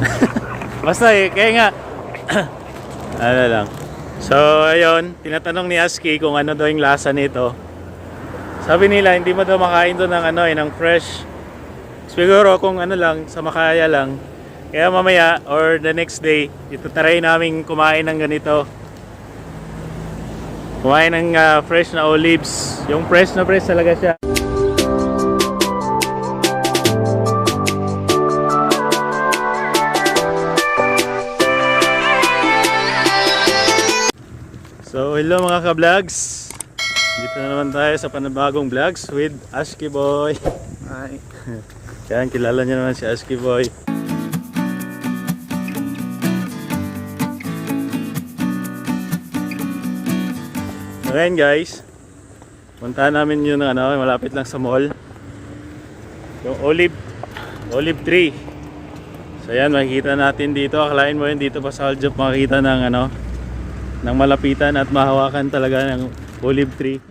Basta eh, kaya nga, ano lang. So, ayun, tinatanong ni Aski kung ano daw yung lasa nito. Sabi nila, hindi mo daw makain doon ng ano eh, ng fresh. Siguro kung ano lang, sa makaya lang. Kaya mamaya or the next day, ito try namin kumain ng ganito. Kumain ng ah, fresh na olives. Yung fresh na fresh talaga siya. So, hello mga ka-vlogs. Dito na naman tayo sa panibagong vlogs with Ashky Boy. Ay, Yan, kilala niyo naman si Ashky Boy. Ngayon guys, puntahan namin yung ano, malapit lang sa mall. Yung olive, olive tree. So yan, makikita natin dito. Akalain mo yun dito pa sa Aljop makikita ng ano, ng malapitan at mahawakan talaga ng olive tree.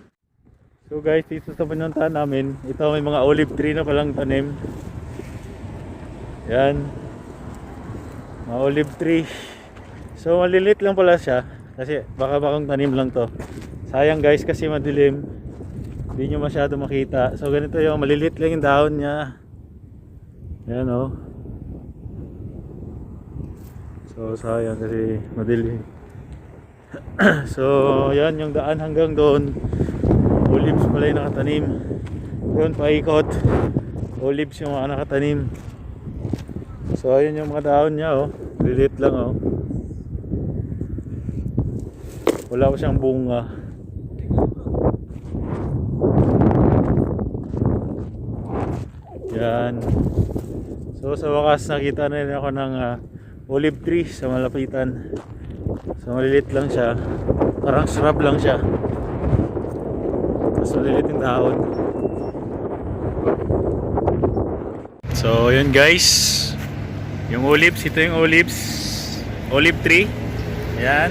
So guys, dito sa pinuntahan namin, ito may mga olive tree na palang tanim. Yan. Mga olive tree. So malilit lang pala siya. Kasi baka bakang tanim lang to. Sayang guys kasi madilim. Hindi nyo masyado makita. So ganito yung malilit lang yung dahon niya. Yan oh. So sayang kasi madilim. so yan yung daan hanggang doon. Olives pala yung nakatanim. Doon paikot. Olives yung mga nakatanim. So ayun yung mga dahon niya oh. Lilit lang oh. Wala pa siyang bunga. Yan. So sa wakas nakita na rin ako ng ah, olive tree sa malapitan. So malilit lang siya. Parang shrub lang siya. Tapos malilit yung dahon. So yun guys. Yung olives, ito yung olives. Olive tree. Ayan.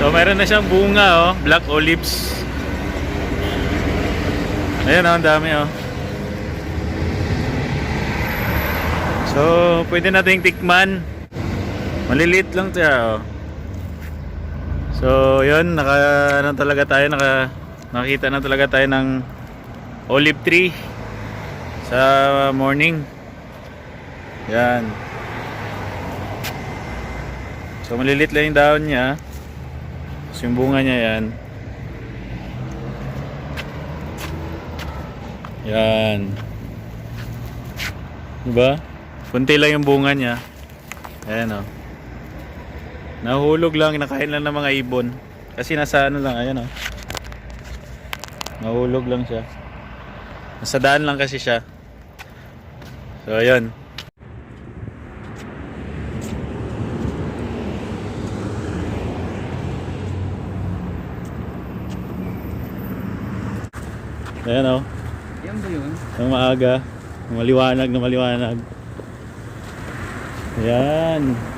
So meron na siyang bunga oh, black olives. Ayan oh, ang dami oh. So, pwede nating tikman. Maliliit lang siya oh. So, yun, naka ano talaga tayo, naka nakita na talaga tayo ng olive tree sa morning. Yan. So, malilit lang yung dahon niya. Tapos yung bunga niya yan. Yan. Diba? Kunti lang yung bunga niya. Ayan o. Nahulog lang, nakain lang ng mga ibon. Kasi nasa ano lang, ayan o. Nahulog lang siya. Nasa daan lang kasi siya. So, ayan. Ayan o. yan ba yun? Ng maaga. Maliwanag na maliwanag. Ayan.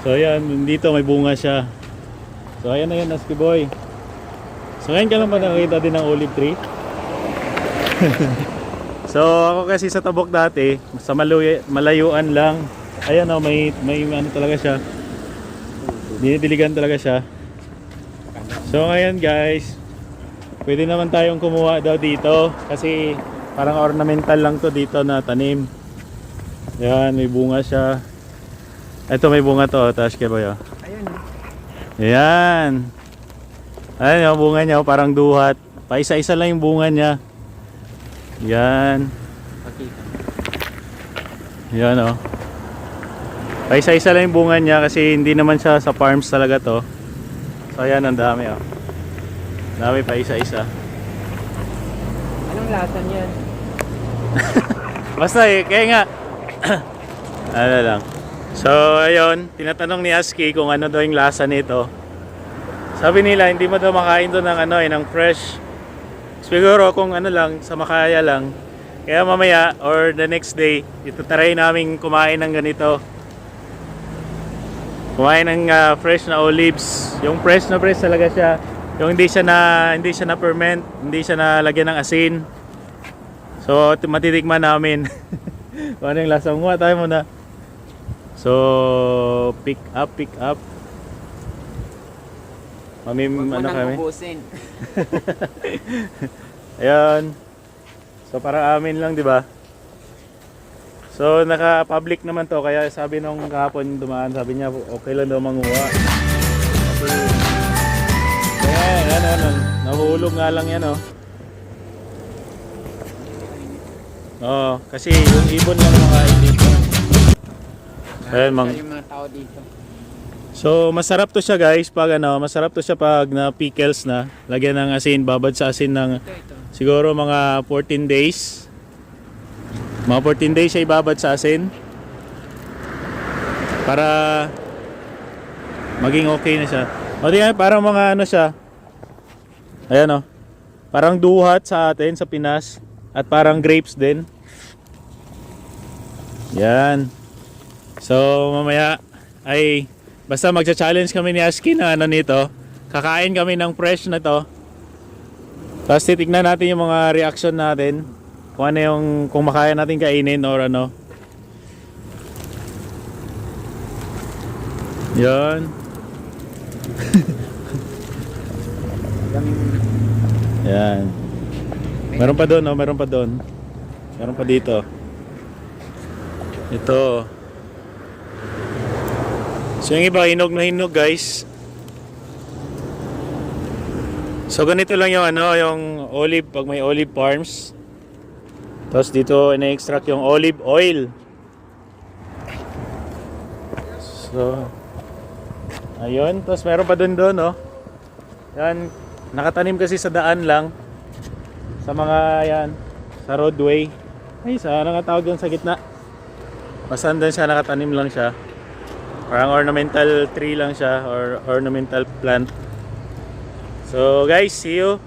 So ayan, dito may bunga siya. So ayan na yun, Nasky Boy. So ngayon ka lang ba nakakita din ng olive tree? so ako kasi sa Tabok dati, sa maluy, malayuan lang. Ayan o, may, may ano talaga siya. Dinidiligan talaga siya. So ngayon guys, pwede naman tayong kumuha daw dito kasi parang ornamental lang to dito na tanim. Yan, may bunga siya. Ito may bunga to, taas kaya ba yun? Ayun. Ayan. Ayan yung bunga niya, oh, parang duhat. Paisa-isa lang yung bunga niya. Yan. Yan oh. Paisa-isa lang yung bunga niya kasi hindi naman siya sa farms talaga to. So ayan, ang dami oh. Dami pa isa-isa. Anong lasa niyan? Basta eh, kaya nga ano lang. So ayun, tinatanong ni Aski kung ano daw yung lasa nito. Sabi nila hindi mo daw makain doon ng ano eh, ng fresh. Siguro kung ano lang, sa makaya lang. Kaya mamaya or the next day, ito try namin kumain ng ganito. Kumain ng ah, fresh na olives. Yung fresh na fresh talaga siya. Yung hindi siya na hindi siya na ferment, hindi siya na lagyan ng asin. So, matitikman namin. Ano yung lasa mo, tayo muna. So, pick up, pick up. Mami, Huwag mo ano kami? Ayan. So, para amin lang, di ba? So, naka-public naman to. Kaya sabi nung kahapon dumaan, sabi niya, okay lang daw manguha. Kasi, ayan, ayan, ayan. Nahulog nga lang yan, oh. Oo, kasi yung ibon lang makain. Ayan, mang- Yung mga tao dito. So, masarap to siya guys pag ano, masarap to siya pag na pickles na. Lagyan ng asin, babad sa asin ng Ito, ito. siguro mga 14 days. Mga 14 days siya ibabad sa asin. Para maging okay na siya. O di yan, parang mga ano siya. Ayan o. Parang duhat sa atin sa Pinas. At parang grapes din. Yan. So mamaya ay basta magcha-challenge kami ni Aski na ano nito. Kakain kami ng fresh na to. Tapos titignan natin yung mga reaction natin. Kung ano yung kung makaya natin kainin or ano. Yan. Yan. Meron pa doon, no? Meron pa doon. Meron pa dito. Ito. So yung iba, hinog na hinog guys. So ganito lang yung ano, yung olive, pag may olive farms. Tapos dito ina-extract yung olive oil. So, ayun. Tapos meron pa dun doon, no? Yan, nakatanim kasi sa daan lang. Sa mga, yan, sa roadway. Ay, sa, ano nga tawag doon sa gitna? Basta doon siya, nakatanim lang siya. Parang ornamental tree lang siya, or ornamental plant. So guys, see you.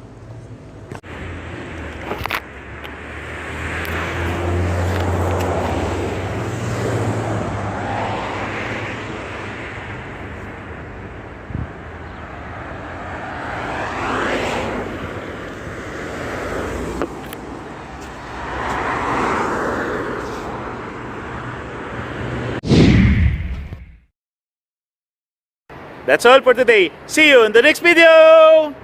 That's all for today. See you in the next video!